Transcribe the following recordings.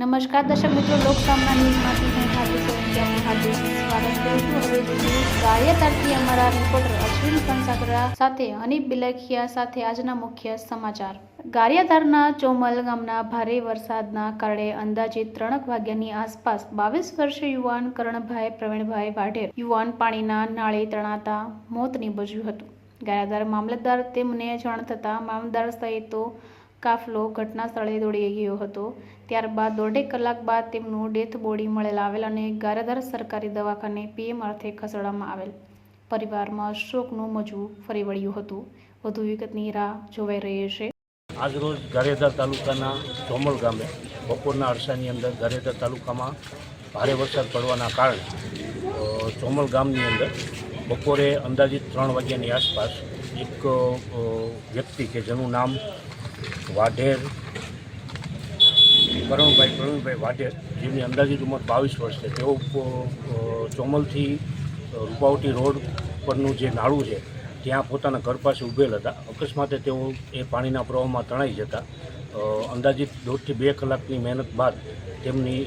નમસ્કાર દર્શક મિત્રો, લોક સામના ન્યૂઝમાંથી હું હાર્દિક આપનું હાર્દિક સ્વાગત કરું છું. હવે જોઈએ ગારિયાતારથી અમારા રિપોર્ટર અશ્વિન કંસાકરા સાથે અનિપ બિલખિયા સાથે આજના મુખ્ય સમાચાર. ગારિયાધારના ચોમલ ગામના ભારે વરસાદના કારણે અંદાજે ત્રણક વાગ્યાની આસપાસ બાવીસ વર્ષીય યુવાન કરણભાઈ, પ્રવીણભાઈ વાઢેર યુવાન પાણીના નાળે તણાતા મોત નીપજ્યું હતું. ગારિયાધાર મામલતદાર તેમને જાણ થતાં મામલતદાર સહિતો કાફલો ઘટના સ્થળે દોડી ગયો હતો. ત્યારબાદ દોઢેક કલાક બાદ તેમનું ડેથ બોડી મળેલ આવેલ અને ગારેધાર સરકારી દવાખાને પીએમ અર્થે ખસેડવામાં આવેલ. પરિવારમાં શોકનું મોજું ફરી વળ્યું હતું. વધુ વિગતની રાહ જોવાઈ રહી છે. આજરોજ ગારેધર તાલુકાના ચોમલ ગામે બપોરના અરસાની અંદર ગારેધર તાલુકામાં ભારે વરસાદ પડવાના કારણે ચોમલ ગામની અંદર બપોરે અંદાજિત ત્રણ વાગ્યાની આસપાસ એક વ્યક્તિ કે જેનું નામ વાઢેર કરણભાઈ પ્રવીણભાઈ વાઢેર જેમની અંદાજિત ઉંમર બાવીસ વર્ષ છે. તેઓ ચોમલથી રૂપાવટી રોડ પરનું જે નાળું છે, ત્યાં પોતાના ઘર પાસે ઊભેલ હતા. અકસ્માતે તેઓ એ પાણીના પ્રવાહમાં તણાઈ જતા. અંદાજિત દોઢથી બે કલાકની મહેનત બાદ તેમની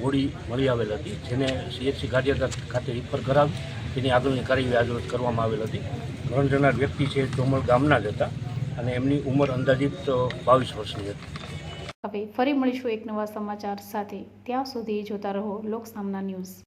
બોડી મળી આવેલ હતી, જેને સીએચસી ગાંધીનગર ખાતે રિફર કરાવી. તેની આગળની કાર્યવાહી આજરોજ કરવામાં આવેલ હતી. મરણ જનાર વ્યક્તિ છે, ચોમલ ગામના જ હતા. અને એમની ઉંમર અંદાજિત બાવીસ વર્ષની હતી. હવે ફરી મળીશું એક નવા સમાચાર સાથે. ત્યાં સુધી જોતા રહો લોક સામના ન્યૂઝ.